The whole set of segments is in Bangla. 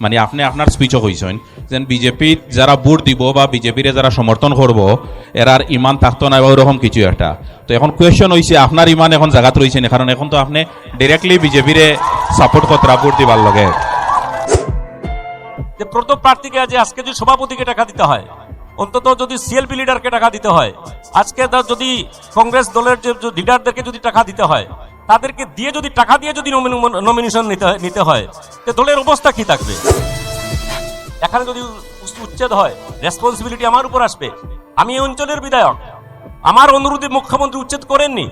মানে আপনি আপনার স্পিচও কইছেন যেন বিজেপি যারা ভোট দিব বা বিজেপির যারা সমর্থন করব, এরার ইমান থাকতো না বা ওরকম কিছু একটা। তো এখন কোয়েশন হয়েছে আপনার ইমান এখন জায়গাত রয়েছে না? কারণ এখন তো আপনি ডিরেক্টলি বিজেপিরে সাপোর্ট করতে ভোট দিবার লগে। যে প্রথম প্রার্থীকে যে আজকে যদি সভাপতিকে টাকা দিতে হয়, অন্তত যদি সিএলপি লিডারকে টাকা দিতে হয়, আজকে যদি কংগ্রেস দলের যে লিডারদেরকে যদি টাকা দিতে হয় তাদেরকে দিয়ে যদি, টাকা দিয়ে যদি নমিনেশন নিতে হয়- নিতে হয়, তো দলের অবস্থা কি থাকবে? এখানে যদি উচ- উচ্ছেদ হয় রেসপন্সিবিলিটি আমার উপর আসবে। আমি এই অঞ্চলের বিধায়ক। আমার অনুরোধে মুখ্যমন্ত্রী উচ্ছেদ করেননি।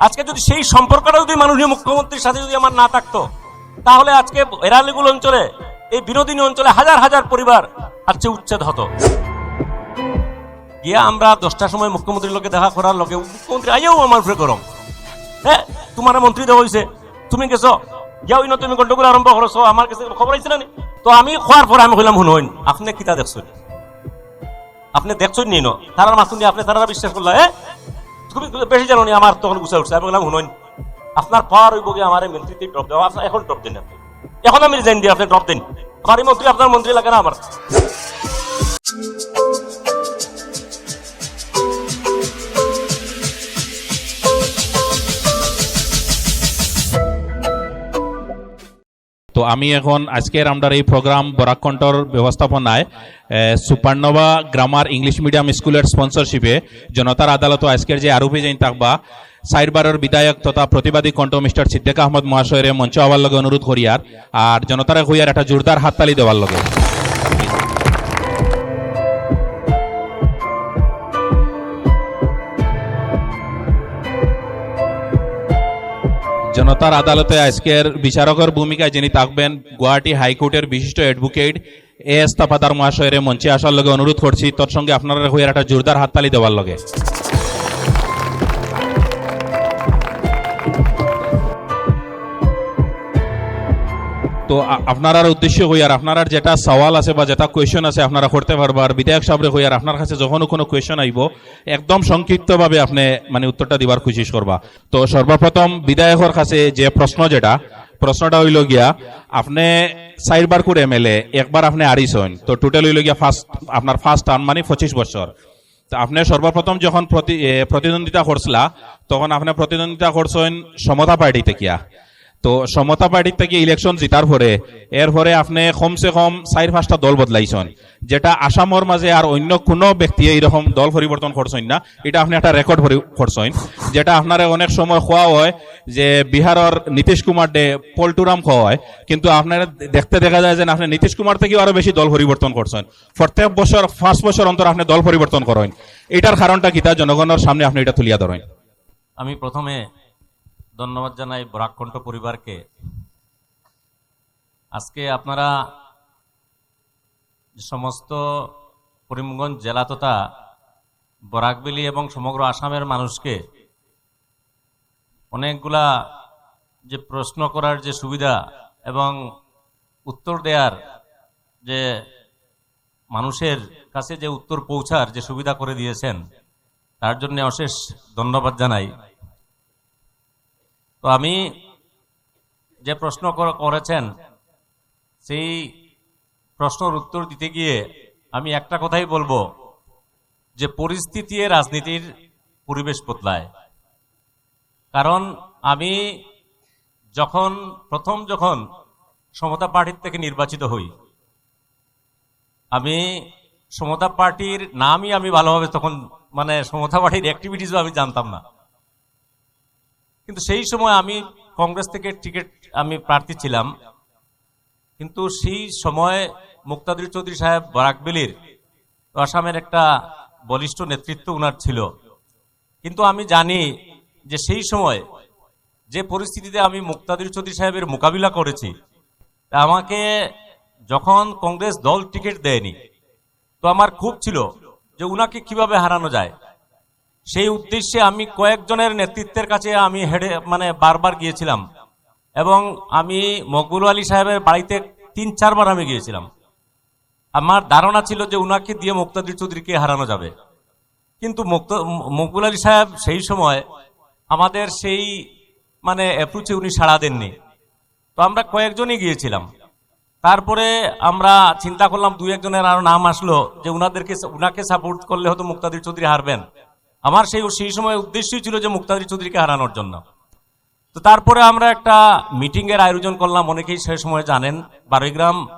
আজকে যদি সেই সম্পর্কটা যদি মাননীয় মুখ্যমন্ত্রীর সাথে যদি আমার না থাকতো, তাহলে আজকে এরালিগুল অঞ্চলে, এই বিনোদিনী অঞ্চলে হাজার হাজার পরিবার আজকে উচ্ছেদ হতো। গিয়া আমরা দশটার সময় মুখ্যমন্ত্রীর লোকে দেখা করার লোকে মুখ্যমন্ত্রী আইয়াও আমার উপরে গরম। তোমার মন্ত্রী দেওয়া হয়েছে তুমি গেছো যাও না তুমি গন্ডগোল আরম্ভ করছ আমার কাছে খবর আইছে না তো আমি খোয়ার পরে আমি কইলাম শুনুন আপনি কিতা দেখছেন আপনি দেখছেন নি ন তারার মাসুন আপনি তারা বিশ্বাস করলা হ্যাঁ তুমি বেশি জানো নি আমার তখন গুছা উঠছে, আমি বললাম শুনুন আপনার পাওয়ার হইব গিয়ে আমার মন্ত্রীতে ড্রপ দেওয়া আপনার এখন ড্রপ দিন আপনি এখন আমি রিজাইন দিই আপনি ড্রপ দিন। আমার মন্ত্রী আপনার মন্ত্রী লাগে না আমার তো আমি এখন আজকের আমরা এই প্রোগ্রাম বরাকণ্ঠর ব্যবস্থাপনায় সুপারনোভা গ্রামার ইংলিশ মিডিয়াম স্কুলের স্পন্সরশিপে জনতার আদালত আজকের যে আরোপি জৈন থাকবা সাইরবারের বিধায়ক তথা প্রতিবাদী কণ্ঠ মিস্টার সিদ্দেক আহমদ মহাশয়ের মঞ্চ হওয়ার লগে অনুরোধ করিয়ার আর জনতারে হইয়ার একটা জোরদার হাততালি দেওয়ার লগে। জনতার আদালতে আজকের বিচারকের ভূমিকায় যিনি থাকবেন, গুয়াহাটি হাইকোর্টের বিশিষ্ট অ্যাডভোকেট এ এস তাপাদার মহাশয়ের মঞ্চে আসার লগে অনুরোধ করছি, তৎসঙ্গে সঙ্গে আপনারা হয়ে একটা জোরদার হাততালি দেওয়ার লগে। তো আপনার উদ্দেশ্য হইয়ার আপনার যেটা সওয়াল আছে বা যেটা কোয়েশন আছে আপনারা করতে পারবার বিধায়ক সাহেব হইয়ার আপনার কাছে যখনও কোনো কোয়েশন আইব একদম সংক্ষিপ্তভাবে আপনি মানে উত্তরটা দিবার কোশিশ করবা। তো সর্বপ্রথম বিধায়কের কাছে যে প্রশ্ন যেটা প্রশ্নটা হইল গিয়া আপনি চারবার করে এমএলএ একবার আপনি আরিসন তো টোটাল হইল গিয়া ফার্স্ট আপনার ফার্স্ট টার্ম মানে পঁচিশ বছর। তো আপনি সর্বপ্রথম যখন প্রতি- এ, প্রতিদ্বন্দ্বিতা করছিলা তখন আপনি প্রতিদ্বন্দ্বিতা করছেন সমতা পার্টিতে কিয়া তো সমতা পার্টির থেকে ইলেকশন জিতার পরে এর পরে আপনি কমসে কম চার পাঁচটা দল বদলাইছেন, যেটা আসামর মাঝে আর অন্য কোনো ব্যক্তি এইরকম দল পরিবর্তন করছেন না। এটা আপনি একটা রেকর্ড করছেন যেটা আপনার অনেক সময় খোয়া হয় যে বিহারের নীতিশ কুমার দে পল্টুরাম খাওয়া হয়, কিন্তু আপনার দেখতে দেখা যায় যে আপনি নীতিশ কুমার থেকেও আরও বেশি দল পরিবর্তন করছেন প্রত্যেক বছর পাঁচ বছর অন্তর আপনি দল পরিবর্তন করেন এটার কারণটা কিতা জনগণের সামনে আপনি এটা তুলিয়া ধরেন আমি প্রথমে ধন্যবাদ জানাই বরাকণ্ঠ পরিবারকে। আজকে আপনারা সমস্ত করিমগঞ্জ জেলা তথা বরাকবেলি এবং সমগ্র আসামের মানুষকে অনেকগুলা যে প্রশ্ন করার যে সুবিধা এবং উত্তর দেওয়ার যে মানুষের কাছে যে উত্তর পৌঁছার যে সুবিধা করে দিয়েছেন, তার জন্য অশেষ ধন্যবাদ জানাই। তো আমি যে প্রশ্ন করেছেন, সেই প্রশ্নের উত্তর দিতে গিয়ে আমি একটা কথাই বলব, যে পরিস্থিতি রাজনীতির পরিবেশ বদলায়। কারণ আমি যখন, প্রথম যখন সমতা পার্টির থেকে নির্বাচিত হই, আমি সমতা পার্টির নামই আমি ভালোভাবে তখন মানে সমতা পার্টির অ্যাক্টিভিটিসও আমি জানতাম না। কিন্তু সেই সময় আমি কংগ্রেস থেকে টিকিট আমি প্রার্থী ছিলাম। কিন্তু সেই সময় মুক্তাদির চৌধুরী সাহেব বরাকবেলির আসামের একটা বলিষ্ঠ নেতৃত্ব উনার ছিল। কিন্তু আমি জানি যে সেই সময় যে পরিস্থিতিতে আমি মুক্তাদির চৌধুরী সাহেবের মোকাবিলা করেছি, তা আমাকে যখন কংগ্রেস দল টিকিট দেয়নি, তো আমার খুব ছিল যে উনাকে কীভাবে হারানো যায়। সেই উদ্দেশ্যে আমি কয়েকজনের নেতৃত্বের কাছে আমি হেডে মানে বারবার গিয়েছিলাম। এবং আমি মকবুল আলী সাহেবের বাড়িতে তিন, চারবার আমি গিয়েছিলাম। আমার ধারণা ছিল যে উনাকে দিয়ে মুক্তাদির চৌধুরীকে হারানো যাবে। কিন্তু মুক্ত- মকবুল আলী সাহেব সেই সময় আমাদের সেই মানে অ্যাপ্রোচে উনি সাড়া দেননি। তো আমরা কয়েকজনই গিয়েছিলাম। তারপরে আমরা চিন্তা করলাম দু একজনের আরও নাম আসলো যে উনাদেরকে, উনাকে সাপোর্ট করলে হয়তো মুক্তাদির চৌধুরী হারবেন। আমার সেই সেই সময় উদ্দেশ্যই ছিল যে মুক্তাদির চৌধুরীকে হারানোর জন্য। তো তারপরে আমরা একটা মিটিং এর আয়োজন করলাম, অনেকেই সেই সময় জানেন। বারোইগ্রাম,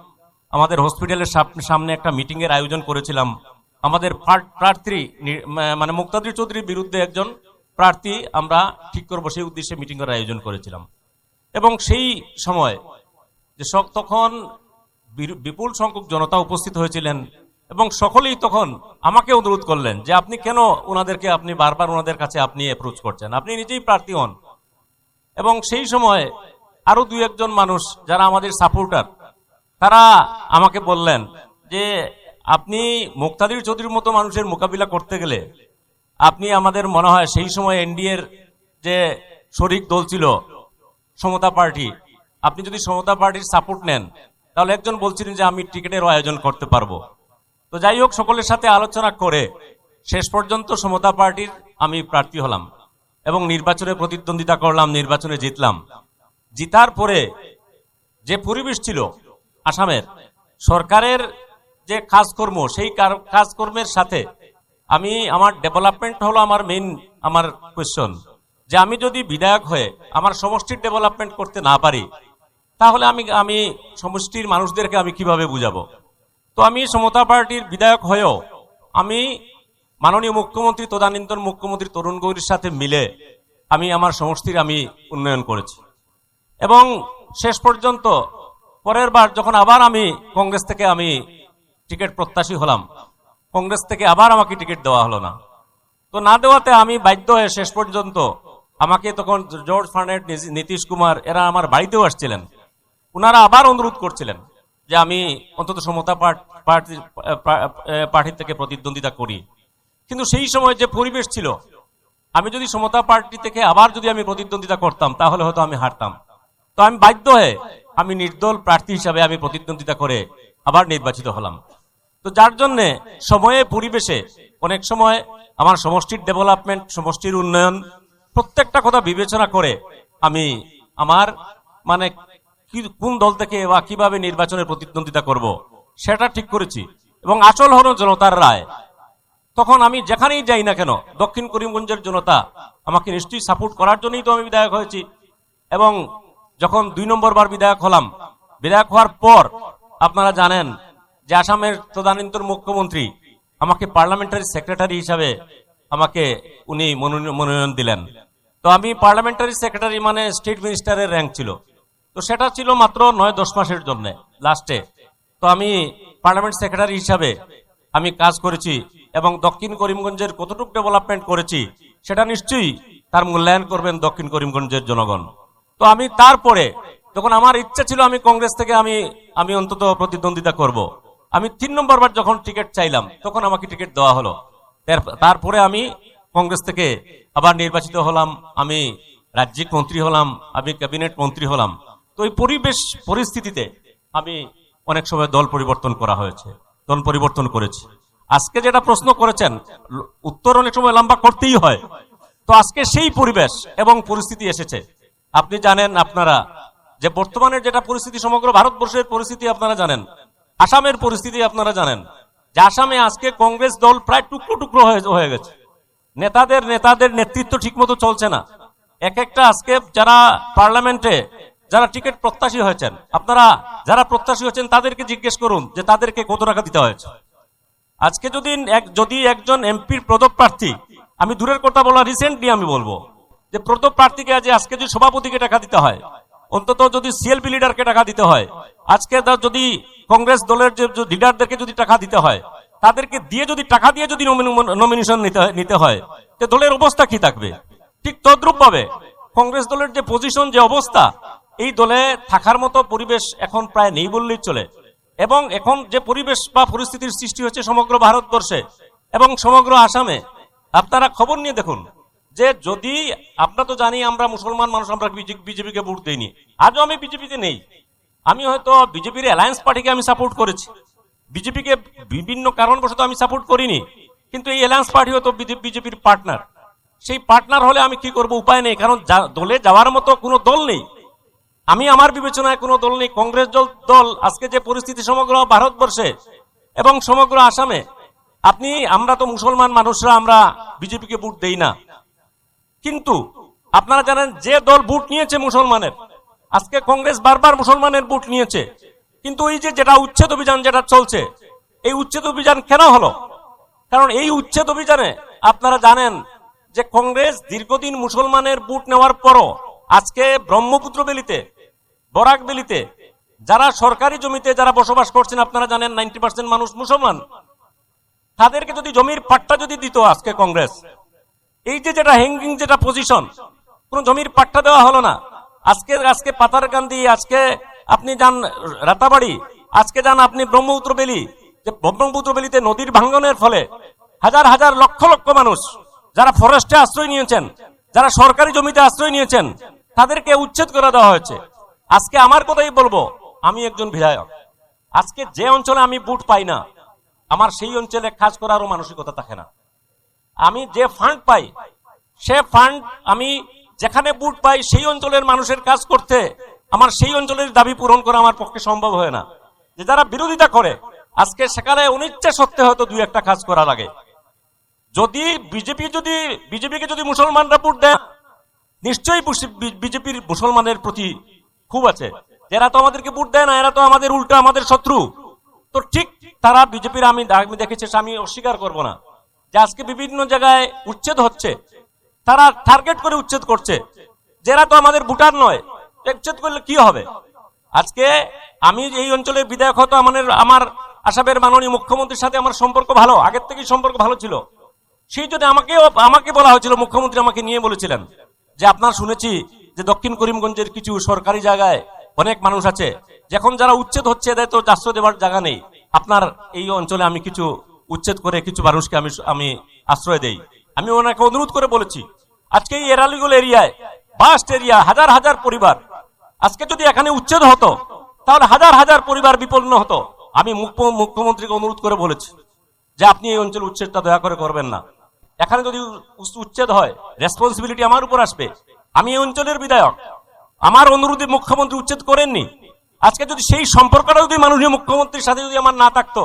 আমাদের হসপিটালের সাপ- সামনে একটা মিটিং এর আয়োজন করেছিলাম। আমাদের প্রার- প্রার্থী মানে মুক্তাদির চৌধুরীর বিরুদ্ধে একজন প্রার্থী আমরা ঠিক করব, সেই উদ্দেশ্যে মিটিং এর আয়োজন করেছিলাম। এবং সেই সময় যে তখন বিপুল সংখ্যক জনতা উপস্থিত হয়েছিলেন। এবং সকলেই তখন আমাকে অনুরোধ করলেন যে আপনি কেন ওনাদেরকে, আপনি বারবার ওনাদের কাছে আপনি অ্যাপ্রোচ করছেন? আপনি নিজেই প্রার্থী হন। এবং সেই সময় আরও দুই একজন মানুষ যারা আমাদের সাপোর্টার তারা আমাকে বললেন যে, আপনি মুক্তাদির চৌধুরীর মতো মানুষের মোকাবিলা করতে গেলে আপনি আমাদের মনে হয় সেই সময় এনডিএর যে শরিক দল ছিল, সমতা পার্টি, আপনি যদি সমতা পার্টির সাপোর্ট নেন, তাহলে একজন বলছিলেন যে আমি টিকিটের আয়োজন করতে পারব। তো যাই হোক, সকলের সাথে আলোচনা করে শেষ পর্যন্ত সমতা পার্টির আমি প্রার্থী হলাম এবং নির্বাচনে প্রতিদ্বন্দ্বিতা করলাম, নির্বাচনে জিতলাম। জিতার পরে যে পরিবেশ ছিল আসামের, সরকারের যে কাজকর্ম, সেই কাজকর্মের সাথে আমি, আমার ডেভেলপমেন্ট হলো আমার মেইন আমার কোয়েশ্চন যে আমি যদি বিধায়ক হয়ে আমার সমষ্টির ডেভেলপমেন্ট করতে না পারি, তাহলে আমি আমি সমষ্টির মানুষদেরকে আমি কীভাবে বুঝাবো? তো আমি সমতা পার্টির বিধায়ক হয়েও আমি মাননীয় মুখ্যমন্ত্রী, তদানীন্তন মুখ্যমন্ত্রী তরুণ গৌরীর সাথে মিলে আমি আমার সমষ্টির আমি উন্নয়ন করেছি। এবং শেষ পর্যন্ত পরের বার যখন আবার আমি কংগ্রেস থেকে আমি টিকিট প্রত্যাশী হলাম, কংগ্রেস থেকে আবার আমাকে টিকিট দেওয়া হলো না। তো না দেওয়াতে আমি বাধ্য হয়ে শেষ পর্যন্ত আমাকে তখন জর্জ ফার্নেট নীতিশ কুমার, এরা আমার বাড়িতেও আসছিলেন। ওনারা আবার অনুরোধ করছিলেন যে আমি অন্তত সমতা পার্ট- পার্টির থেকে প্রতিদ্বন্দ্বিতা করি। কিন্তু সেই সময় যে পরিবেশ ছিল, আমি যদি সমতা পার্টি থেকে আবার যদি আমি প্রতিদ্বন্দ্বিতা করতাম, তাহলে হয়তো আমি হারতাম। তো আমি বাধ্য হয়ে আমি নির্দল প্রার্থী হিসাবে আমি প্রতিদ্বন্দ্বিতা করে আবার নির্বাচিত হলাম। তো যার জন্য সময়ে, পরিবেশে অনেক সময় আমার সমষ্টির ডেভেলপমেন্ট, সমষ্টির উন্নয়ন, প্রত্যেকটা কথা বিবেচনা করে আমি আমার মানে কোন দল থেকে বা কীভাবে নির্বাচনে প্রতিদ্বন্দ্বিতা করব, সেটা ঠিক করেছি। এবং আসল হলো জনতার রায়। তখন আমি যেখানেই যাই না কেন, দক্ষিণ করিমগঞ্জের জনতা আমাকে নিশ্চয়ই সাপোর্ট করার জন্যই তো আমি বিধায়ক হয়েছি। এবং যখন দুই নম্বর বার বিধায়ক হলাম, বিধায়ক হওয়ার পর আপনারা জানেন যে আসামের তদানীন্তন মুখ্যমন্ত্রী আমাকে পার্লামেন্টারি সেক্রেটারি হিসাবে আমাকে উনি মনোনয়ন দিলেন। তো আমি পার্লামেন্টারি সেক্রেটারি মানে স্টেট মিনিস্টারের র্যাঙ্ক ছিল। তো সেটা ছিল মাত্র নয়, দশ মাসের জন্য লাস্টে তো আমি পার্লামেন্ট সেক্রেটারি হিসাবে আমি কাজ করেছি এবং দক্ষিণ করিমগঞ্জের কতটুকু ডেভেলপমেন্ট করেছি সেটা নিশ্চয়ই তার মূল্যায়ন করবেন দক্ষিণ করিমগঞ্জের জনগণ। তো আমি তারপরে যখন আমার ইচ্ছা ছিল আমি কংগ্রেস থেকে আমি আমি অন্তত প্রতিদ্বন্দ্বিতা করব। আমি তিন নম্বর বার যখন টিকিট চাইলাম, তখন আমাকে টিকিট দেওয়া হলো। তার- তারপরে আমি কংগ্রেস থেকে আবার নির্বাচিত হলাম, আমি রাজ্যিক মন্ত্রী হলাম, আমি ক্যাবিনেট মন্ত্রী হলাম। তো এই পরিবেশ পরিস্থিতিতে আমি অনেক সময় দল পরিবর্তন করা হয়েছে, দল পরিবর্তন করেছি। আজকে যেটা প্রশ্ন করেছেন, উত্তর অনেক সময় লম্বা করতেই হয়। তো আজকে সেই পরিবেশ এবং পরিস্থিতি এসেছে। আপনি জানেন, আপনারা যে বর্তমানের যেটা পরিস্থিতি, সমগ্র ভারতবর্ষের পরিস্থিতি আপনারা জানেন, আসামের পরিস্থিতি আপনারা জানেন, যে আসামে আজকে কংগ্রেস দল প্রায় টুকরো টুকরো হয়ে গেছে। নেতাদের নেতাদের নেতৃত্ব ঠিকমতো চলছে না। এক একটা আজকে যারা পার্লামেন্টে যারা টিকিট প্রত্যাশী হয়েছেন, আপনারা যারা প্রত্যাশী হয়েছেন, তাদেরকে জিজ্ঞেস করুন যে তাদেরকে কত টাকা দিতে হয়েছে। আজকে যদি যদি একজন এমপির প্রদপ প্রার্থী, আমি দূরের কথা বলা রিসেন্টলি আমি বলব, যে প্রদপ প্রার্থীকে আজ, আজকে যদি সভাপতিকে টাকা দিতে হয়, অন্তত যদি সিএলপি লিডারকে টাকা দিতে হয়, আজকে যদি কংগ্রেস দলের যে যে লিডারদেরকে যদি টাকা দিতে হয়, তাদেরকে দিয়ে যদি, টাকা দিয়ে যদি নমিনেশন নিতে হয়- তো দলের অবস্থা কি থাকবে? ঠিক তদ্রুপ ভাবে কংগ্রেস দলের যে পজিশন যে অবস্থা এই দলে থাকার মতো পরিবেশ এখন প্রায় নেই বললেই চলে। এবং এখন যে পরিবেশ বা পরিস্থিতির সৃষ্টি হচ্ছে সমগ্র ভারতবর্ষে এবং সমগ্র আসামে, আপনারা খবর নিয়ে দেখুন যে যদি, আমরা তো জানি আমরা মুসলমান মানুষ, আমরা বিজেপিকে ভোট দেইনি। আজও আমি বিজেপিতে নেই। আমি হয়তো বিজেপির অ্যালায়েন্স পার্টিকে আমি সাপোর্ট করেছি। বিজেপিকে বিভিন্ন কারণবশত আমি সাপোর্ট করিনি। কিন্তু এই অ্যালায়েন্স পার্টি হয়তো বিজেপির পার্টনার। সেই পার্টনার হলে আমি কি করব উপায় নেই। কারণ দলে যাওয়ার মতো কোনো দল নেই। আমি আমার বিবেচনায় কোনো দল নেই, কংগ্রেস দল দল আজকে যে পরিস্থিতি সমগ্র ভারতবর্ষে এবং সমগ্র আসামে, আপনি, আমরা তো মুসলমান মানুষরা, আমরা বিজেপিকে ভোট দেই না। কিন্তু আপনারা জানেন, যে দল ভোট নিয়েছে মুসলমানের, আজকে কংগ্রেস বারবার মুসলমানের ভোট নিয়েছে। কিন্তু এই যে যেটা উচ্ছেদ অভিযান যেটা চলছে, এই উচ্ছেদ অভিযান কেন হলো? কারণ এই উচ্ছেদ অভিযানে আপনারা জানেন যে কংগ্রেস দীর্ঘদিন মুসলমানের বুট নেওয়ার পরও আজকে ব্রহ্মপুত্র বেলিতে বরাক বেলিতে যারা সরকারি জমিতে যারা বসবাস করছেন, আপনারা জানেন নাইনটি পার্সেন্ট মানুষ মুসলমান। তাদেরকে যদি জমির পাট্টা যদি দিত আজকে কংগ্রেস, এই যে যেটা হ্যাঙ্গিং যেটা পজিশন কোন জমির পাট্টা দেওয়া হলো না। আজকে আজকে পাতারকান্দি আজকে আপনি যান রাতাবাড়ি, আজকে যান আপনি ব্রহ্মপুত্র বেলি, যে ব্রহ্মপুত্র বেলিতে নদীর ভাঙ্গনের ফলে হাজার হাজার লক্ষ লক্ষ মানুষ যারা ফরেস্টে আশ্রয় নিয়েছেন, যারা সরকারি জমিতে আশ্রয় নিয়েছেন, তাদেরকে উচ্ছেদ করে দেওয়া হয়েছে। আজকে আমার কথাই বলব, আমি একজন বিধায়ক। আজকে যে অঞ্চলে আমি বুট পাই না, আমার সেই অঞ্চলে কাজ করারও মানসিকতা থাকে না। আমি যে ফান্ড পাই, সে ফান্ড আমি যেখানে বুট পাই, সেই অঞ্চলের মানুষের কাজ করতে আমার সেই অঞ্চলের দাবি পূরণ করা আমার পক্ষে সম্ভব হয় না। যে যারা বিরোধিতা করে, আজকে সেখানে অনিচ্ছা সত্ত্বে হয়তো দুই একটা কাজ করা লাগে। যদি বিজেপি যদি, বিজেপিকে যদি মুসলমানরা ভোট দেয়, নিশ্চয়ই বিজেপির মুসলমানের প্রতি খুব আছে। এরা তো আমাদেরকে ভোট দেয় না, এরা তো আমাদের উল্টা, আমাদের শত্রু। তো ঠিক তারা বিজেপির আমি আমি দেখেছি আমি অস্বীকার করব না। যে আজকে বিভিন্ন জায়গায় উচ্ছেদ হচ্ছে, তারা টার্গেট করে উচ্ছেদ করছে। যারা তো আমাদের ভুটান নয় উচ্ছেদ করলে কি হবে? আজকে আমি এই অঞ্চলের বিধায়ক হয়তো আমাদের আমার আসামের মাননীয় মুখ্যমন্ত্রীর সাথে আমার সম্পর্ক ভালো, আগের থেকেই সম্পর্ক ভালো ছিল। সেই জন্য আমাকে আমাকে বলা হয়েছিল, মুখ্যমন্ত্রী আমাকে নিয়ে বলেছিলেন যে, আপনার শুনেছি যে দক্ষিণ করিমগঞ্জের কিছু সরকারি জায়গায় অনেক মানুষ আছে, যখন যারা উচ্ছেদ হচ্ছে, এদের তো চারশো দেবার জায়গা নেই। আপনার এই অঞ্চলে আমি কিছু উচ্ছেদ করে কিছু মানুষকে আমি আমি আশ্রয় দেই। আমি ওনাকে অনুরোধ করে বলেছি, আজকে এই এরালিগুল এরিয়ায় বাস্ট এরিয়া হাজার হাজার পরিবার, আজকে যদি এখানে উচ্ছেদ হতো, তাহলে হাজার হাজার পরিবার বিপন্ন হতো। আমি মুখ্য- মুখ্যমন্ত্রীকে অনুরোধ করে বলেছি যে আপনি এই অঞ্চলে উচ্ছেদটা দয়া করে করবেন না। এখানে যদি উচ- উচ্ছেদ হয় রেসপন্সিবিলিটি আমার উপর আসবে। আমি এই অঞ্চলের বিধায়ক। আমার অনুরোধে মুখ্যমন্ত্রী উচ্ছেদ করেননি। আজকে যদি সেই সম্পর্কটা যদি মাননীয় মুখ্যমন্ত্রীর সাথে যদি আমার না থাকতো,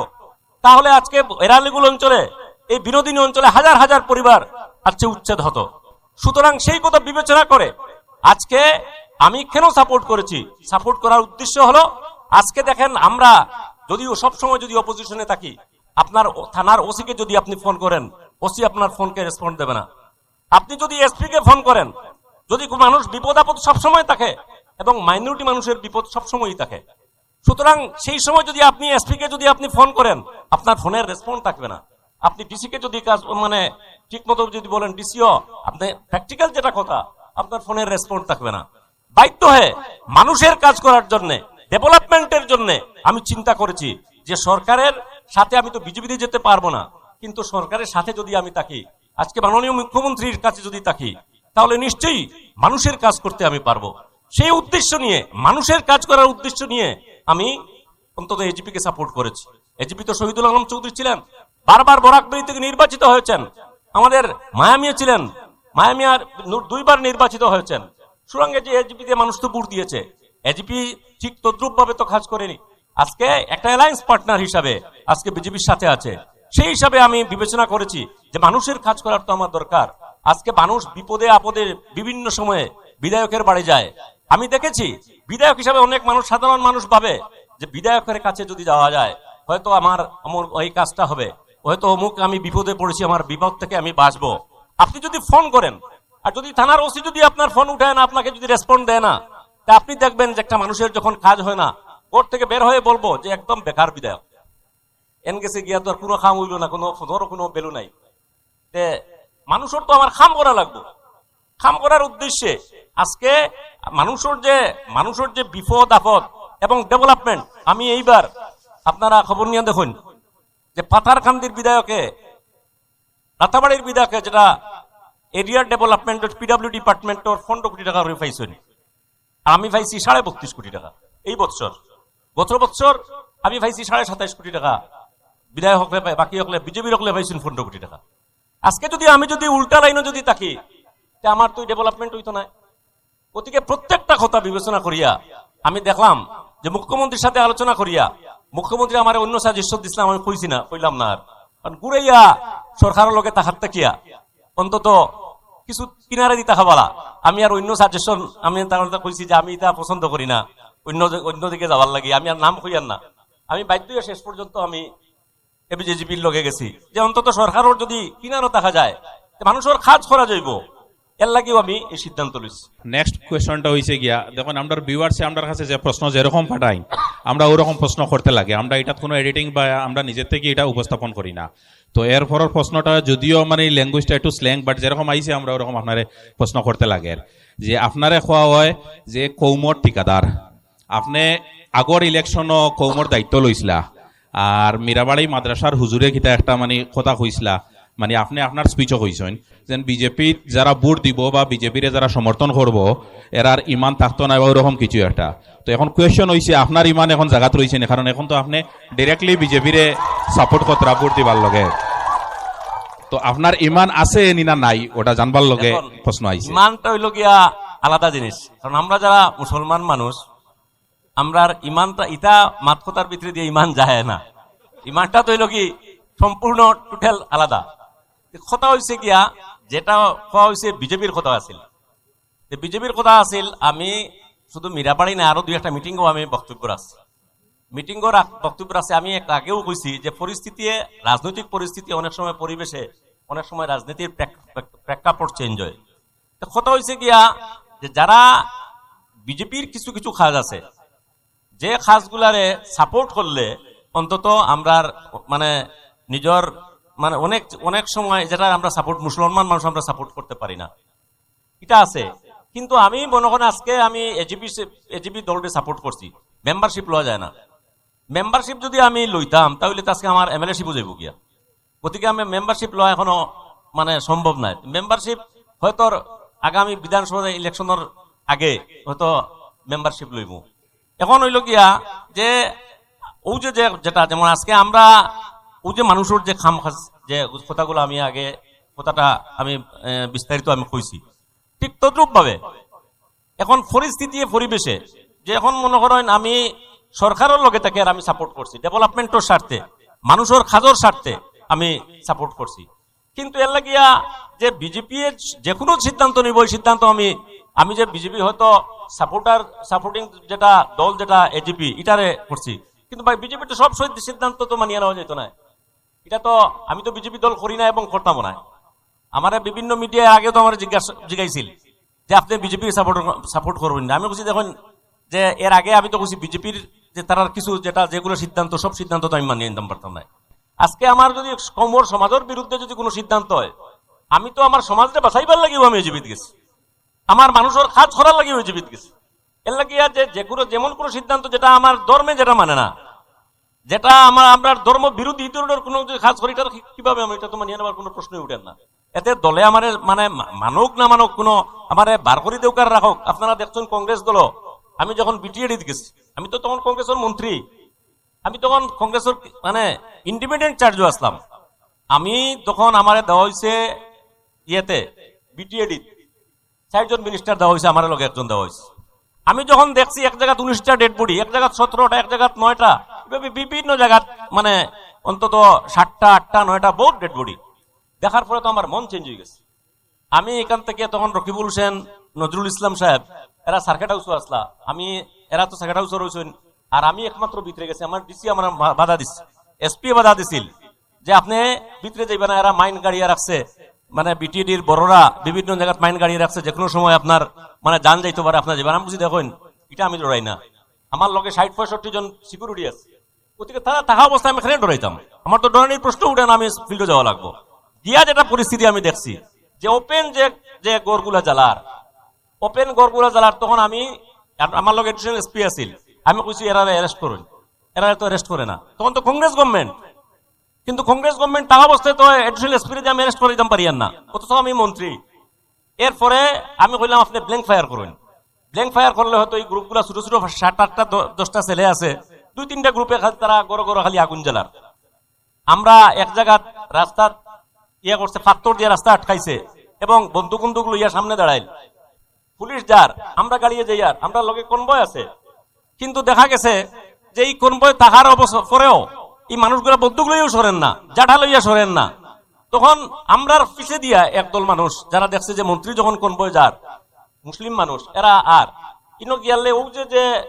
তাহলে আজকে এরালিগুল অঞ্চলে, এই বিনোদিনী অঞ্চলে হাজার হাজার পরিবার আজকে উচ্ছেদ হতো। সুতরাং সেই কথা বিবেচনা করে আজকে আমি কেন সাপোর্ট করেছি? সাপোর্ট করার উদ্দেশ্য হলো, আজকে দেখেন আমরা যদিও সবসময় যদি অপোজিশনে থাকি, আপনার থানার ওসিকে যদি আপনি ফোন করেন, ওসি আপনার ফোনকে রেসপন্ড দেবে না। আপনি যদি এসপি কে ফোন করেন যদি মানুষ বিপদ আপদ সবসময় থাকে এবং মাইনরিটি মানুষের বিপদ সবসময়ই থাকে। সুতরাং সেই সময় যদি আপনি এসপি কে যদি আপনি ফোন করেন, আপনার ফোনের রেসপন্স থাকবে না। আপনি ডিসি কে যদি কাজ মানে ঠিক মতো যদি বলেন ডিসিও আপনি প্র্যাকটিক্যাল যেটা কথা, আপনার ফোনের রেসপন্স থাকবে না। বাধ্য হয়ে মানুষের কাজ করার জন্য ডেভেলপমেন্টের জন্য আমি চিন্তা করেছি যে সরকারের সাথে আমি তো বিজেপিতে যেতে পারব না, কিন্তু সরকারের সাথে যদি আমি থাকি, আজকে মাননীয় মুখ্যমন্ত্রীর কাছে যদি থাকি তাহলে নিশ্চয়ই মানুষের কাজ করতে আমি পারব। সেই উদ্দেশ্য নিয়ে, মানুষের কাজ করার উদ্দেশ্য নিয়ে আমি অন্তত এজিপি কে সাপোর্ট করেছি। এজিপি তো শহীদুল আলম চৌধুরী ছিলেন, বারবার বরাকবেরি থেকে নির্বাচিত হয়েছেন। আমাদের মায়ামিয়া ছিলেন, মায়ামিয়ার দুইবার নির্বাচিত হয়েছেন। সুরঙ্গে যে এজিপি তে মানুষ তো বুট দিয়েছে। এজিপি ঠিক তদ্রুপ ভাবে তো কাজ করেনি। আজকে একটা অ্যালায়েন্স পার্টনার হিসাবে আজকে বিজেপির সাথে আছে। সেই হিসাবে আমি বিবেচনা করেছি যে মানুষের কাজ করার তো আমার দরকার। আজকে মানুষ বিপদে আপদে বিভিন্ন সময়ে বিধায়কের বাড়ি যায়। আমি দেখেছি, বিধায়ক হিসাবে অনেক মানুষ, সাধারণ মানুষ ভাবে যে বিধায়কের কাছে যদি যাওয়া যায়, হয়তো আমার আমার ওই কাজটা হবে। হয়তো অমুক আমি বিপদে পড়েছি, আমার বিপদ থেকে আমি বাঁচবো। আপনি যদি ফোন করেন, আর যদি থানার ওসি যদি আপনার ফোন উঠায় না, আপনাকে যদি রেসপন্ড দেয় না, তা আপনি দেখবেন যে একটা মানুষের যখন কাজ হয় না, কোর্ট থেকে বের হয়ে বলব যে একদম বেকার বিধায়ক। এন গেছে গিয়া তো আর কোনো খাম হইল না, কোনো ধরো কোনো বেলু নাই। মানুষের তো আমার খাম করা লাগবে। খাম করার উদ্দেশ্যে আজকে মানুষের যে মানুষের যে বিপদ, আপদ এবং ডেভেলপমেন্ট আমি এইবার আপনারা খবর নিয়ে দেখুন যে পাথারকান্দির বিধায়কে, রাতাবাড়ির বিধায়কে যেটা এরিয়া ডেভেলপমেন্ট পিডাব্লিউ ডিপার্টমেন্টর পনেরো কোটি টাকা করে পাইছেন। আমি পাইছি সাড়ে বত্রিশ কোটি টাকা এই বছর। গত বছর আমি পাইছি সাড়ে সাতাইশ কোটি টাকা। বিধায়ক হকলে বাকি হকলে বিজেপির হকলে পাইছেন পনেরো কোটি টাকা। আজকে যদি আমি যদি উল্টা লাইনে যদি থাকি, তে আমার তো ডেভেলপমেন্ট হইতো না গতিকে প্রত্যেকটা কথা বিবেচনা করিয়া আমি দেখলাম যে মুখ্যমন্ত্রীর সাথে আলোচনা করিয়া মুখ্যমন্ত্রী আমার অন্য সাজেশন দিছিলাম, আমি কইছি না, কইলাম না আর। কারণ ঘুরাইয়া সরকারের লগে তাহার তাকিয়া অন্তত কিছু কিনারে দিতে খাবালা আমি আর অন্য সাজেশন, আমি তাহলে কইছি যে আমি এটা পছন্দ করি না। অন্য অন্যদিকে যাবার লাগে, আমি আর নাম কইয়ার না। আমি বাধ্য শেষ পর্যন্ত আমি এবিজেজিপির লগে গেছি, যে অন্তত সরকারের যদি কিনারও দেখা যায় মানুষের কাজ করা যাইব। এর লাগেও আমি এই সিদ্ধান্ত লইছি। নেক্সট কোয়েশনটা হয়েছে গিয়া, দেখুন আমরা ভিউয়ার্সে আমার কাছে যে প্রশ্ন যেরকম পাঠাই, আমরা ওরকম প্রশ্ন করতে লাগে। আমরা এটা কোনো এডিটিং বা আমরা নিজের থেকে এটা উপস্থাপন করি না। তো এর পরের প্রশ্নটা যদিও মানে ল্যাঙ্গুয়েজটা একটু স্ল্যাং বাট যেরকম আইছে, আমরা ওরকম আপনারে প্রশ্ন করতে লাগে। যে আপনারে খোয়া হয় যে কৌমর ঠিকাদার। আপনি আগর ইলেকশনও কৌমর দায়িত্ব লইছিলা। আর মীরাবাড়ি মাদ্রাসার হুজুরে কিতা একটা মানে কথা কইছিলা। মানে আপনি আপনার স্পিচও কইছেন যেন বিজেপি যারা ভোট দিব বা বিজেপিরে যারা সমর্থন করব এরার ইমান থাকতো না বা ওরকম কিছু একটা। তো এখন কোয়েশন হইছে আপনার ইমান এখন জায়গাত রয়েছে না? কারণ এখন তো আপনি ডিরেক্টলি বিজেপিরে সাপোর্ট করতে ভোট দিবার লগে। তো আপনার ইমান আছে নি না নাই ওটা জানবার লগে প্রশ্ন আইছে। ইমানটা হইল গিয়া আলাদা জিনিস। কারণ আমরা যারা মুসলমান মানুষ আমরার ইমানটা ইটা মাত কথার ভিতরে দিয়ে ইমান যায় না। ইমানটা তো হইল কি সম্পূর্ণ টোটাল আলাদা। কথা হয়েছে গিয়া, যেটা কোয়া হয়েছে বিজেপির কথা আছিল। বিজেপির কথা আছিল, আমি শুধু মীরাবাড়ি না, আরও দুই একটা মিটিংও আমি বক্তব্য রাখছি। মিটিংয়ের বক্তব্য আছে আমি এক আগেও কইছি যে পরিস্থিতি, রাজনৈতিক পরিস্থিতি অনেক সময় পরিবেশে, অনেক সময় রাজনীতির প্রেক- প্রেক- প্রেক্ষাপট চেঞ্জ হয়। কথা হয়েছে গিয়া যে যারা বিজেপির কিছু কিছু কাজ আছে যে কাজগুলারে সাপোর্ট করলে অন্তত আমরার মানে নিজের মানে অনেক অনেক সময় যেটা আমরা সাপোর্ট মুসলমান মানুষ আমরা সাপোর্ট করতে পারি না। এটা আছে। কিন্তু আমি মনে করেন আজকে আমি এজিপি এজিপি দলটি সাপোর্ট করছি। মেম্বারশিপ লওয়া যায় না। মেম্বারশিপ যদি আমি লইতাম, তাহলে আজকে আমার এমএলএশিপও যাইব গিয়া। গতিকে আমি মেম্বারশিপ লওয়া এখনও মানে সম্ভব নাই। মেম্বারশিপ হয়তো আগামী বিধানসভা ইলেকশনের আগে হয়তো মেম্বারশিপ লইব। এখন হইল গিয়া যে, ও যে যেটা, যেমন আজকে আমরা, ও যে মানুষের যে খাম খাস, যে কথাগুলো আমি আগে, কথাটা আমি বিস্তারিত আমি কইছি। ঠিক তদ্রুপ ভাবে এখন পরিস্থিতি পরিবেশে, যে এখন মনে করেন আমি সরকারের লগে তাকে আর আমি সাপোর্ট করছি ডেভেলপমেন্টের স্বার্থে, মানুষের খাজর স্বার্থে আমি সাপোর্ট করছি। কিন্তু এর লাগিয়া যে বিজেপি যে কোনো সিদ্ধান্ত নিব সিদ্ধান্ত আমি আমি যে বিজেপি হয়তো সাপোর্টার সাপোর্টিং যেটা দল যেটা এজিপি এটারে করছি। কিন্তু ভাই বিজেপি তো সব সহি- সিদ্ধান্ত তো মানিয়ে নেওয়া যেত না। এটা তো আমি তো বিজেপি দল করি না এবং করতাম না। আমার বিভিন্ন মিডিয়ায় আগে তো আমার জিজ্ঞাসা জিজ্ঞাইছিল যে আপনি বিজেপি সাপোর্ট সাপোর্ট করবেন না। আমি বলছি, দেখুন, যে এর আগে আমি তো বলছি বিজেপির যে তার কিছু যেটা, যেগুলো সিদ্ধান্ত, সব সিদ্ধান্ত তো আমি মানিয়ে নিতাম পারতাম না আজকে আমার যদি কমর সমাজের বিরুদ্ধে যদি কোনো সিদ্ধান্ত হয়, আমি তো আমার সমাজটা বাঁচাইবার লাগিও আমি জীবিত গেছি। আমার মানুষের কাজ করার লাগিও জীবিত গেছি। এর লাগিয়া যে যে কোনো যেমন কোনো সিদ্ধান্ত যেটা আমার ধর্মে যেটা মানে না। যেটা আমার আমরা ধর্ম বিরোধী ধরনের কোনো কাজ করি এটা কীভাবে আমি এটা তো মানিয়ে নেওয়ার কোনো প্রশ্নই উঠেন না। এতে দলে আমার মানে মানুক না মানুক কোনো আমার বার করে দেউকার রাখক? আপনারা দেখছেন কংগ্রেস দল। আমি যখন বিটিএডি গেছি, আমি তো তখন কংগ্রেসের মন্ত্রী। আমি তখন কংগ্রেসের মানে ইন্ডিপেন্ডেন্ট চার্জও আসলাম। আমি তখন আমার দেওয়া হয়েছে ইয়েতে বিটিএডি চারজন মিনিস্টার দেওয়া হয়েছে আমার লগে একজন দেওয়া হয়েছে। আমি যখন দেখছি এক জায়গাত উনিশটা ডেড বডি এক জায়গাত সতেরোটা, এক জায়গাত নয়টা বিভিন্ন জায়গাত মানে অন্তত সাতটা, আটটা, নয়টা বহুত ডেড বডি দেখার পরে তো আমার মন চেঞ্জ হয়ে গেছে। আমি এখান থেকে তখন রকিবুল হোসেন, নজরুল ইসলাম সাহেব, এরা সার্কেট হাউসও আসলা। আমি, এরা তো সার্কেট হাউসও রয়েছেন। আর আমি একমাত্র ভিতরে গেছি, আমার ডিসি আমার বাধা দিচ্ছে এসপি বাধা দিছিল যে আপনি ভিতরে যাইবেন এরা মাইন গাড়িয়া রাখছে। মানে বিটিডির বড়রা বিভিন্ন জায়গায় মাইন গাড়িয়ে রাখছে যে কোনো সময় আপনার মানে যান যাইতে পারে, আপনার যাবেন আমি বুঝি দেখুন, এটা আমি ডরাই না। আমার লগে ষাট পঁয়ষট্টি জন সিকিউরিটি আছে। গতিকে তারা থাকা অবস্থায় আমি এখানে ডরাইতাম আমার তো ডরানির প্রশ্ন উঠে না, আমি ফিল্ডে যাওয়া লাগবো। গিয়া যেটা পরিস্থিতি আমি দেখছি, যে ওপেন যে যে গড়গুলা জ্বালার ওপেন গড়গুলা জ্বালার, তখন আমি, আমার লগে এডিশনাল এসপি আছিল। আমি কইছি এরা অ্যারেস্ট করুন। এরা তো অ্যারেস্ট করে না। তখন তো কংগ্রেস গভর্নমেন্ট কিন্তু কংগ্রেস গভর্নমেন্ট থাকা অবস্থায় তো এডিশনাল এসপি আমি অ্যারেস্ট করে দিতাম পারিয়ান না। অথচ আমি মন্ত্রী। এরপরে আমি কইলাম আপনি ব্ল্যাঙ্ক ফায়ার করুন। ব্ল্যাঙ্ক ফায়ার করলে হয়তো এই গ্রুপগুলো ছোট ছোট সাত আটটা দশটা ছেলে আছে, দুই তিনটা গ্রুপে খালি তারা গড় গড় খালি আগুন জ্বালার। আমরা এক জায়গাত রাস্তা ইয়ে করছে পাত্তর দিয়ে রাস্তা আটকাইছে এবং বন্ধু বন্দুক লইয়া সামনে দাঁড়াইল। পুলিশ যার, আমরা গাড়িয়ে যাই আর, আমরা লগে কনবয় আছে। কিন্তু দেখা গেছে যে এই কনবয় তাহার অবস্থা পরেও এই মানুষগুলা বন্দুক লইয়াও সরেন না জাঠা লইয়া সরেন না। তখন আমরার পিছে দিয়া একদল মানুষ, যারা দেখছে যে মন্ত্রী যখন কনবয় যার, মুসলিম মানুষ, এরা আর। ইনো গিয়ালে ও যে যে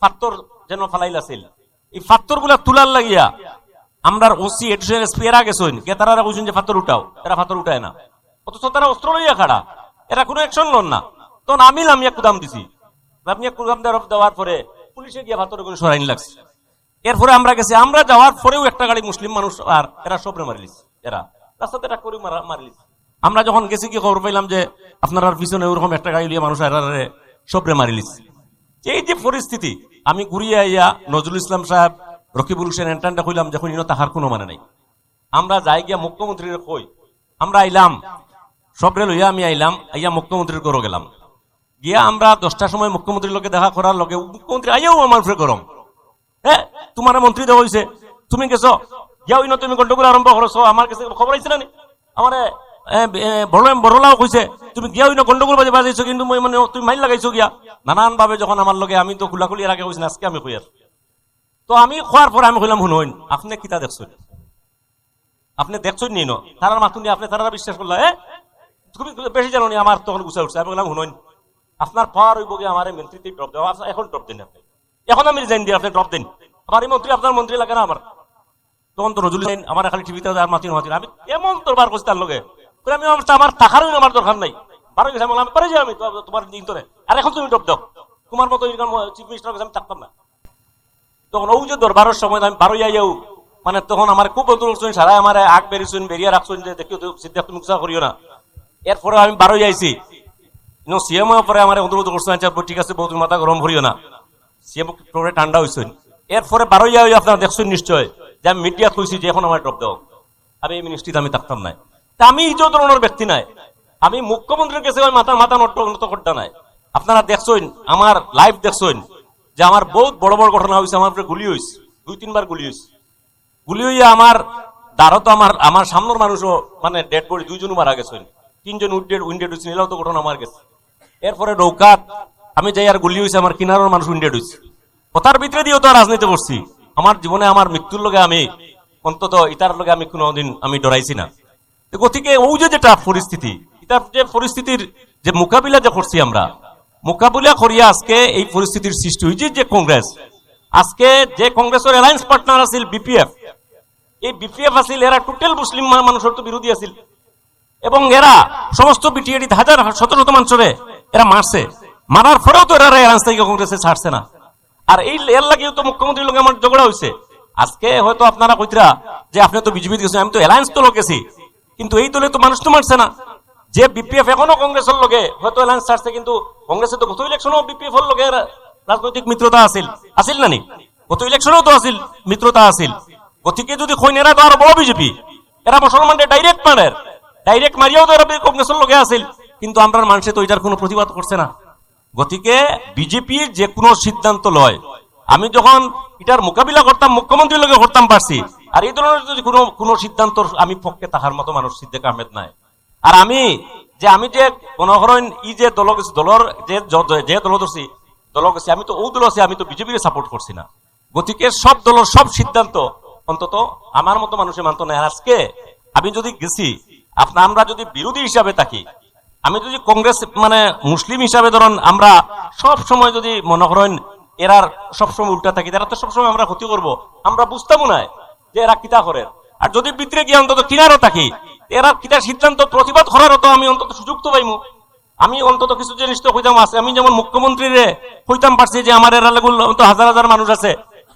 ফাত্তর যেন ফালাইল আছিল এই ফাত্তরগুলা তুলার লাগিয়া আমরার ওসি এডিশনাল এসপি, এরা গেছেন কে তারা কইছেন যে ফাত্তর উঠাও, এরা ফাত্তর উঠায় না। অথচ তারা অস্ত্র লইয়া খাড়া, এরা কোনো অ্যাকশন লন না। তখন আমি লামিয়া কুদাম দিছি। লামিয়া কুদাম দেওয়ার- পরে পুলিশে গিয়া ফাত্তর করে সরাইন লাগছে। এরপরে আমরা গেছি, আমরা যাওয়ার পরেও একটা গাড়ি মুসলিম মানুষ আর এরা সবরে মারিলিস এরা। রাস্তাতে একটা করে মারিলিস আমরা যখন গেছি কি খবর পাইলাম যে আপনার পিছনে ওরকম একটা গাড়ি লিয়ে মানুষ এরারে সবরে মারিলিস এই যে পরিস্থিতি, আমি ঘুরিয়ে আইয়া নজরুল ইসলাম সাহেব, রকিবুল হোসেন এন্টানটা কইলাম যখন ইনো তাহার কোনো মানে নাই। আমরা যাই গিয়া মুখ্যমন্ত্রীর কই, আমরা আইলাম সবরে লইয়া আমি আইলাম, আইয়া মুখ্যমন্ত্রীর করো গেলাম। গিয়া আমরা দশটার সময় মুখ্যমন্ত্রীর লোকে দেখা করার লগে, মুখ্যমন্ত্রী আইয়াও আমার ফ্রে গরম। হ্যাঁ তোমার মন্ত্রী দেওয়া হয়েছে তুমি গেছো? যাও ইনো তুমি গন্ডগোল আরম্ভ করছ আমার কাছে খবর আইছে না? আমারে বড়লাও কইছে তুমি গিয়া ইনো গন্ডগোল বাজে বাজাইছো কিন্তু মই মানে তুমি মাইল লাগাইছো গিয়া। নানান ভাবে যখন আমার লগে আমি তো খুলাখুলি এর আগে কইছি আজকে আমি কই তো আমি খোয়ার পরে আমি কইলাম শুনুন আপনি কিতা দেখছ আপনি দেখছেন নি নো তারার মাথুন নিয়ে আপনি তারা বিশ্বাস করলা হ্যাঁ তুমি বেশি জানো নি আমার তখন গুছা উঠছে। আমি বললাম শুনুন আপনার পাওয়ার হইব গিয়ে আমার মন্ত্রীতে ড্রপ দেওয়া এখন ড্রপ দিন আপনি। এখন আমি রিজাইন দিই আপনি ড্রপ দিন। আমার এই মন্ত্রী আপনার মন্ত্রী লাগে না আমার। তখন তো ইসলাম আমার খালি টিভিতে আর মাতিন মাতিন আমি এমন দরবার করছি তার লগে। কই আমি আমার টাকারও আমার দরকার নাই। বারো গেছে আমি বললাম, পারে যাই আমি তোমার দিন তোরে আর এখন তুমি ড্রপ দাও। তোমার মতো চিফ মিনিস্টার কাছে আমি থাকতাম না। তখন ওই যে দরবারের সময় আমি বারো যাইও মানে তখন আমার খুব বন্ধু করছেন সারা আমার আগ বেরিয়েছেন বেরিয়ে রাখছেন যে দেখিও তো সিদ্ধা মুখসা করিও না। এরপরে আমি বারো যাইছি। সিএম পরে আমার অনুরোধ করছেন আচ্ছা ঠিক আছে বউ তুমি মাথা গরম করিও না। সিএম পরে ঠান্ডা হয়েছেন এরপরে বারো যাই আপনারা দেখছেন নিশ্চয় যে আমি মিডিয়া যে এখন আমার ড্রপ দাও আমি এই মিনিস্ট্রিতে আমি থাকতাম নাই। তা আমি যে ধরনের ব্যক্তি নাই। আমি মুখ্যমন্ত্রীর কাছে মাথা মাথা নত উন্নত করতে নাই। আপনারা দেখছেন আমার দেখছেন যে আমার বহুত বড় বড় ঘটনা হয়েছে আমার গুলি হয়েছে দুই তিনবার গুলি হয়েছে গুলি হইয়া আমার দ্বারা তো আমার আমার সামনের মানুষও মানে ডেড বডি দুইজন মারা গেছেন তিনজন উইন্ডেড উইন্ডেড হয়েছে এলাও তো ঘটনা আমার গেছে। এরপরে নৌকাত আমি যাই আর গুলি হয়েছে আমার কিনারের মানুষ উইন্ডেড হয়েছে কথার ভিতরে দিয়েও তো রাজনীতি করছি। আমার জীবনে আমার মৃত্যুর লগে আমি, অন্তত ইতার লগে আমি কোনোদিন আমি ডরাইছি না। গতিকে ও যে যেটা পরিস্থিতি এটার যে পরিস্থিতির যে মোকাবিলা যে করছি আমরা, মোকাবিলা করিয়া আজকে এই পরিস্থিতির সৃষ্টি হয়েছে যে কংগ্রেস। আজকে যে কংগ্রেসের অ্যালায়েন্স পার্টনার আছিল বিপিএফ এই বিপিএফ আছিল, এরা টোটাল মুসলিম মানুষের তো বিরোধী আছিল। এবং এরা সমস্ত বিটিএডি হাজার শত শত মানুষরে এরা মারছে। মারার পরেও তো এরা থেকে কংগ্রেসে ছাড়ছে না। আর এই এর লাগিও তো মুখ্যমন্ত্রীর লোক আমার ঝগড়া হয়েছে আজকে হয়তো আপনারা কইতরা যে আপনি তো বিজেপি গেছেন, আমি তো অ্যালায়েন্স তো গেছি। কিন্তু এই দলে তো মানুষ তো মারছে না। যে বিপিএফ এখনও কংগ্রেসের লগে, হয়তো অ্যালায়েন্স ছাড়ছে, কিন্তু কংগ্রেসের তো গত ইলেকশনও বিপিএফ এর লগে রাজনৈতিক মিত্রতা আছিল। আছিল না নি? গত ইলেকশনেও তো আছিল, মিত্রতা আছিল। গতিকে যদি কইনেরা তো আরও বড় বিজেপি, এরা মুসলমানদের ডাইরেক্ট মারের। ডাইরেক্ট মারিয়াও তো এরা কংগ্রেসের লগে আছিল। কিন্তু আমরা মানুষে তো এটার কোনো প্রতিবাদ করছে না। গতিকে বিজেপির যে কোনো সিদ্ধান্ত লয়। আমি যখন এটার মোকাবিলা করতাম মুখ্যমন্ত্রীর লগে করতাম পারছি আর এই ধরনের যদি কোনো কোনো সিদ্ধান্ত আমি পক্ষে তাহার মতো মানুষ সিদ্দিক আহমেদ নাই। আর আমি যে আমি যে গণহরণ ই যে দল গেছি দলর যে যে দল ধরছি দল গেছি আমি তো ও দল আছে, আমি তো বিজেপিকে সাপোর্ট করছি না। গতিকে সব দলের সব সিদ্ধান্ত অন্তত আমার মতো মানুষের মানত নাই। আজকে আমি যদি গেছি আপনার আমরা যদি বিরোধী হিসাবে থাকি আমি যদি কংগ্রেস মানে মুসলিম হিসাবে ধরুন আমরা সব সময় যদি মনে করেন এরার সবসময় উল্টা থাকি তারা তো সবসময় আমরা ক্ষতি করব, আমরা বুঝতামও না যে এরা কিতা করে। আর যদি ভিতরে গিয়ে অন্তত কিনারও থাকি, এরা কিতার সিদ্ধান্ত প্রতিবাদ করারও তো আমি অন্তত সুযোগ তো পাইমু। আমি অন্তত কিছু জিনিস তো কইতাম আছে। আমি যেমন মুখ্যমন্ত্রীরে কইতাম পারছি যে আমার এরা তো হাজার হাজার মানুষ আছে।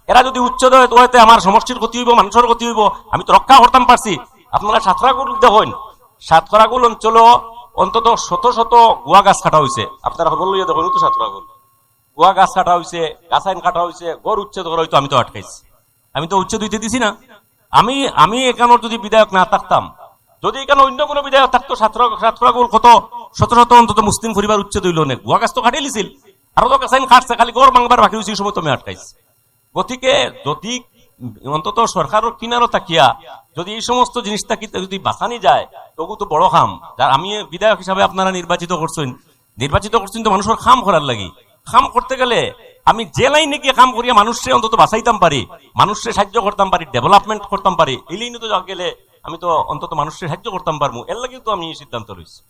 এরা যদি উচ্ছেদ হয় তো আমার সমষ্টির ক্ষতি হইব, মানুষের ক্ষতি হইব, আমি তো রক্ষা করতাম পারছি। আপনারা সাতরাগুল দেখুন সাতরাগুল অঞ্চল অন্তত শত শত গুয়া গাছ কাটা হয়েছে আপনারা বলল দেখুন তো সাতরাগুল গুয়া গাছ কাটা হয়েছে গাছাইন কাটা হয়েছে গড় উচ্ছেদ করা হয়তো আমি তো আটকাইছি। আমি তো উচ্ছেদ হইতে দিছি না। আমি আমি এখানোর যদি বিধায়ক না থাকতাম, যদি এখানে অন্য কোনো বিধায়ক থাকতো সাতরাগুল কত শত শত অন্তত মুসলিম পরিবার উচ্ছেদ হইল অনেক গুয়া গাছ তো কাটিয়ে লিছিল। আরও তো গাছাইন কাটছে, খালি গড় মাংবার বাকি হয়েছে সময় তো আমি আটকাইছি। গতিকে যদি অন্তত সরকারের কিনারও তাকিয়া যদি এই সমস্ত জিনিসটা কি যদি বাঁচানি যায়, তবু তো বড় খাম। আমি বিধায়ক হিসাবে আপনারা নির্বাচিত করছেন। নির্বাচিত করছেন তো মানুষের খাম করার লাগি। খাম করতে গেলে আমি যে লাইনে গিয়ে কাম করিয়া মানুষকে অন্তত বাঁচাইতাম পারি মানুষকে সাহায্য করতাম পারি ডেভেলপমেন্ট করতাম পারি, এই লাইনে তো গেলে আমি তো অন্তত মানুষকে সাহায্য করতাম পারব এর লাগেও তো আমি এই সিদ্ধান্ত রয়েছি।